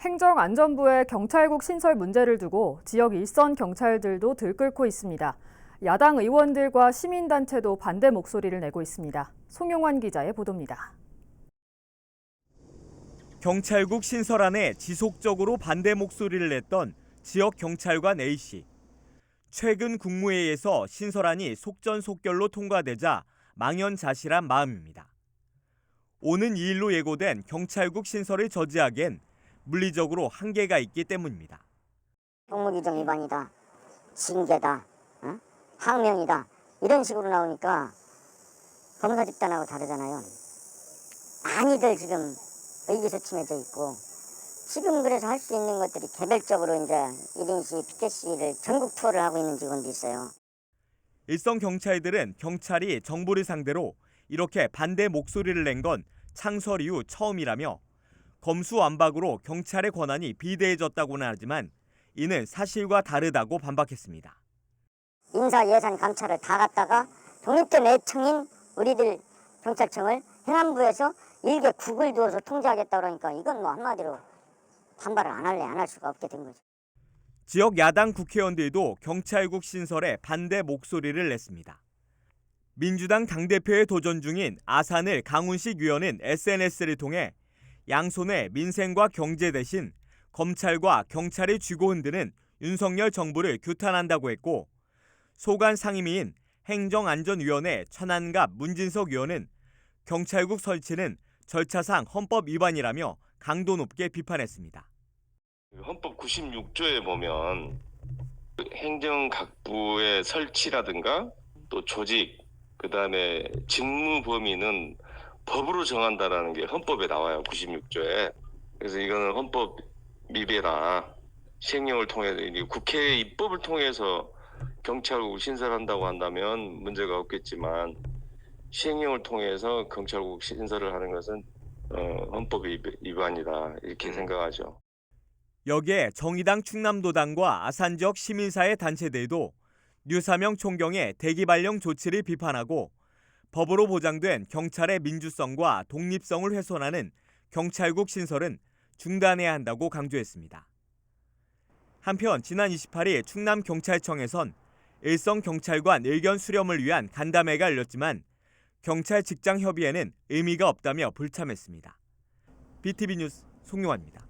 행정안전부의 경찰국 신설 문제를 두고 지역 일선 경찰들도 들끓고 있습니다. 야당 의원들과 시민단체도 반대 목소리를 내고 있습니다. 송용환 기자의 보도입니다. 경찰국 신설안에 지속적으로 반대 목소리를 냈던 지역 경찰관 A씨. 최근 국무회의에서 신설안이 속전속결로 통과되자 망연자실한 마음입니다. 오는 2일로 예고된 경찰국 신설을 저지하기엔 물리적으로 한계가 있기 때문입니다. 공무규정 위반이다, 징계다, 어? 항명이다 이런 식으로 나오니까 검사 집단하고 다르잖아요. 많이들 지금 의기소침해져 있고 지금 그래서 할 수 있는 것들이 개별적으로 이제 1인 시 피켓 시를 전국 투어를 하고 있는 직원도 있어요. 일선 경찰들은 경찰이 정부를 상대로 이렇게 반대 목소리를 낸 건 창설 이후 처음이라며 검수완박으로 경찰의 권한이 비대해졌다고는 하지만 이는 사실과 다르다고 반박했습니다. 인사 예산 감찰을 다 갖다가 독립된 애청인 우리들 경찰청을 행안부에서 일개 국을 두어서 통제하겠다 그러니까 이건 뭐 한마디로 반발을 안 할래 안 할 수가 없게 된 거죠. 지역 야당 국회의원들도 경찰국 신설에 반대 목소리를 냈습니다. 민주당 당대표에 도전 중인 아산을 강훈식 의원은 SNS를 통해 양손에 민생과 경제 대신 검찰과 경찰이 쥐고 흔드는 윤석열 정부를 규탄한다고 했고 소관 상임위인 행정안전위원회 천안갑 문진석 의원은 경찰국 설치는 절차상 헌법 위반이라며 강도 높게 비판했습니다. 헌법 96조에 보면 그 행정각부의 설치라든가 또 조직 그다음에 직무 범위는 법으로 정한다라는 게 헌법에 나와요 96조에 그래서 이거는 헌법 미배라 시행령을 통해 국회 입법을 통해서 경찰국 신설한다고 한다면 문제가 없겠지만 시행령을 통해서 경찰국 신설을 하는 것은 어, 헌법 위배- 위반이다 이렇게 생각하죠. 여기에 정의당 충남도당과 아산 지역 시민사회 단체들도 류사명 총경의 대기 발령 조치를 비판하고 법으로 보장된 경찰의 민주성과 독립성을 훼손하는 경찰국 신설은 중단해야 한다고 강조했습니다. 한편 지난 28일 충남경찰청에선 일선 경찰관 의견 수렴을 위한 간담회가 열렸지만 경찰 직장 협의회는 의미가 없다며 불참했습니다. BTV 뉴스 송용환입니다.